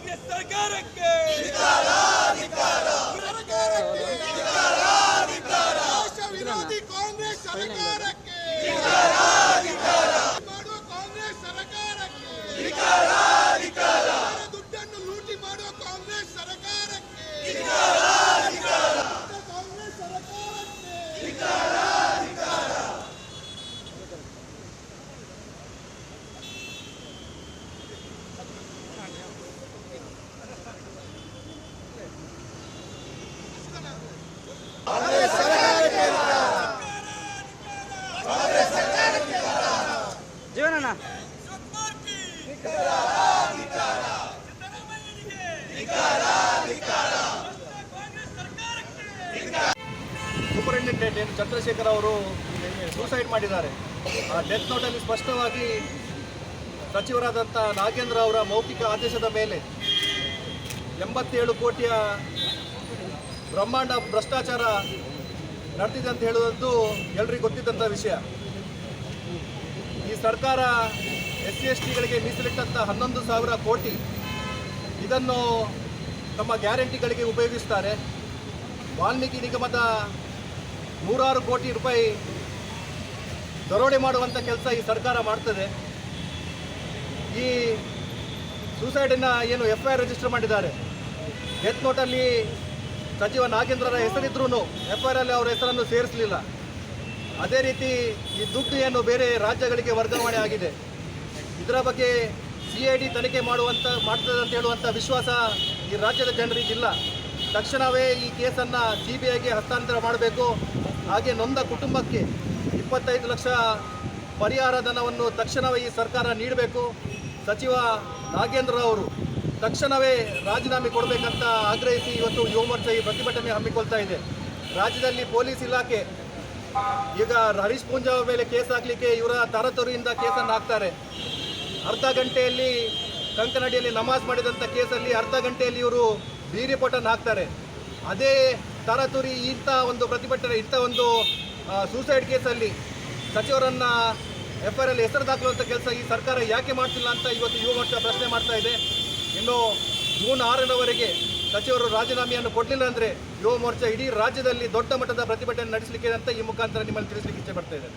ಕಾಂಗ್ರೆಸ್ ಸರ್ಕಾರಕ್ಕೆ! ವಿರೋಧಿ ಕಾಂಗ್ರೆಸ್ ಸರ್ಕಾರಕ್ಕೆ! ಮಾಡುವ ಕಾಂಗ್ರೆಸ್ ಸರ್ಕಾರಕ್ಕೆ! ಸೂಪರಿಂಟೆಂಡೆಂಟ್ ಏನು ಚಂದ್ರಶೇಖರ್ ಅವರು ಸೂಸೈಡ್ ಮಾಡಿದ್ದಾರೆ. ಆ ಡೆತ್ ನೋಟಲ್ಲಿ ಸ್ಪಷ್ಟವಾಗಿ ಸಚಿವರಾದಂಥ ನಾಗೇಂದ್ರ ಅವರ ಮೌಖಿಕ ಆದೇಶದ ಮೇಲೆ ಎಂಬತ್ತೇಳು ಕೋಟಿಯ ಬ್ರಹ್ಮಾಂಡ ಭ್ರಷ್ಟಾಚಾರ ನಡೆದಿದೆ ಅಂತ ಹೇಳುವುದು ಎಲ್ರಿಗೂ ಗೊತ್ತಿದ್ದಂಥ ವಿಷಯ. ಈ ಸರ್ಕಾರ ಎಸ್ ಸಿ ಎಸ್ ಟಿಗಳಿಗೆ ಮೀಸಲಿಟ್ಟಂಥ ಹನ್ನೊಂದು ಸಾವಿರ ಕೋಟಿ ಇದನ್ನು ತಮ್ಮ ಗ್ಯಾರಂಟಿಗಳಿಗೆ ಉಪಯೋಗಿಸ್ತಾರೆ. ವಾಲ್ಮೀಕಿ ನಿಗಮದ ನೂರಾರು ಕೋಟಿ ರೂಪಾಯಿ ದರೋಡೆ ಮಾಡುವಂಥ ಕೆಲಸ ಈ ಸರ್ಕಾರ ಮಾಡ್ತದೆ. ಈ ಸೂಸೈಡನ್ನು ಏನು ಎಫ್ ಐ ಆರ್ ರಿಜಿಸ್ಟರ್ ಮಾಡಿದ್ದಾರೆ. ಡೆತ್ ನೋಟಲ್ಲಿ ಸಚಿವ ನಾಗೇಂದ್ರರ ಹೆಸರಿದ್ರೂ ಎಫ್ ಐ ಆರಲ್ಲಿ ಅವರ ಹೆಸರನ್ನು ಸೇರಿಸಲಿಲ್ಲ. ಅದೇ ರೀತಿ ಈ ದುಡ್ಡು ಏನು ಬೇರೆ ರಾಜ್ಯಗಳಿಗೆ ವರ್ಗಾವಣೆ ಆಗಿದೆ. ಇದರ ಬಗ್ಗೆ ಸಿ ಐ ಡಿ ತನಿಖೆ ಮಾಡುವಂಥ ಮಾಡ್ತದೆ ಅಂತ ಹೇಳುವಂಥ ವಿಶ್ವಾಸ ಈ ರಾಜ್ಯದ ಜನರಿಗಿಲ್ಲ. ತಕ್ಷಣವೇ ಈ ಕೇಸನ್ನು ಸಿ ಬಿ ಐಗೆ ಹಸ್ತಾಂತರ ಮಾಡಬೇಕು. ಹಾಗೆ ನೊಂದ ಕುಟುಂಬಕ್ಕೆ ಇಪ್ಪತ್ತೈದು ಲಕ್ಷ ಪರಿಹಾರ ಧನವನ್ನು ತಕ್ಷಣವೇ ಈ ಸರ್ಕಾರ ನೀಡಬೇಕು. ಸಚಿವ ನಾಗೇಂದ್ರ ಅವರು ತಕ್ಷಣವೇ ರಾಜೀನಾಮೆ ಕೊಡಬೇಕಂತ ಆಗ್ರಹಿಸಿ ಇವತ್ತು ಯುವ ಮೋರ್ಚಾ ಈ ಪ್ರತಿಭಟನೆ ಹಮ್ಮಿಕೊಳ್ತಾ ಇದೆ. ರಾಜ್ಯದಲ್ಲಿ ಪೊಲೀಸ್ ಇಲಾಖೆ, ಈಗ ಹರೀಶ್ ಪೂಂಜಾ ಮೇಲೆ ಕೇಸ್ ಹಾಕ್ಲಿಕ್ಕೆ ಇವರ ತರತರಿಯಿಂದ ಕೇಸನ್ನು ಹಾಕ್ತಾರೆ. ಅರ್ಧ ಗಂಟೆಯಲ್ಲಿ ಕಂಕನಡಿಯಲ್ಲಿ ನಮಾಜ್ ಮಾಡಿದಂಥ ಕೇಸಲ್ಲಿ ಅರ್ಧ ಗಂಟೆಯಲ್ಲಿ ಇವರು ಬೀರಿ ಹಾಕ್ತಾರೆ. ಅದೇ ತರತುರಿ ಇಂಥ ಒಂದು ಪ್ರತಿಭಟನೆ, ಇಂಥ ಒಂದು ಸೂಸೈಡ್ ಕೇಸಲ್ಲಿ ಸಚಿವರನ್ನು ಎಫ್ ಐ ಆರಲ್ಲಿ ಹೆಸರು ದಾಖಲುವಂಥ ಕೆಲಸ ಈ ಸರ್ಕಾರ ಯಾಕೆ ಮಾಡ್ತಿಲ್ಲ ಅಂತ ಇವತ್ತು ಯುವ ಮೋರ್ಚಾ ಪ್ರಶ್ನೆ ಮಾಡ್ತಾ ಇದೆ. ಇನ್ನು ಜೂನ್ ಆರರವರೆಗೆ ಸಚಿವರು ರಾಜೀನಾಮೆಯನ್ನು ಕೊಡಲಿಲ್ಲ ಅಂದರೆ ಯುವ ಮೋರ್ಚಾ ಇಡೀ ರಾಜ್ಯದಲ್ಲಿ ದೊಡ್ಡ ಮಟ್ಟದ ಪ್ರತಿಭಟನೆ ನಡೆಸಲಿಕ್ಕೆ ಅಂತ ಈ ಮುಖಾಂತರ ನಿಮ್ಮಲ್ಲಿ ತಿಳಿಸಲಿಕ್ಕೆ ಇಚ್ಛೆ ಪಡ್ತಾ ಇದ್ದೇನೆ.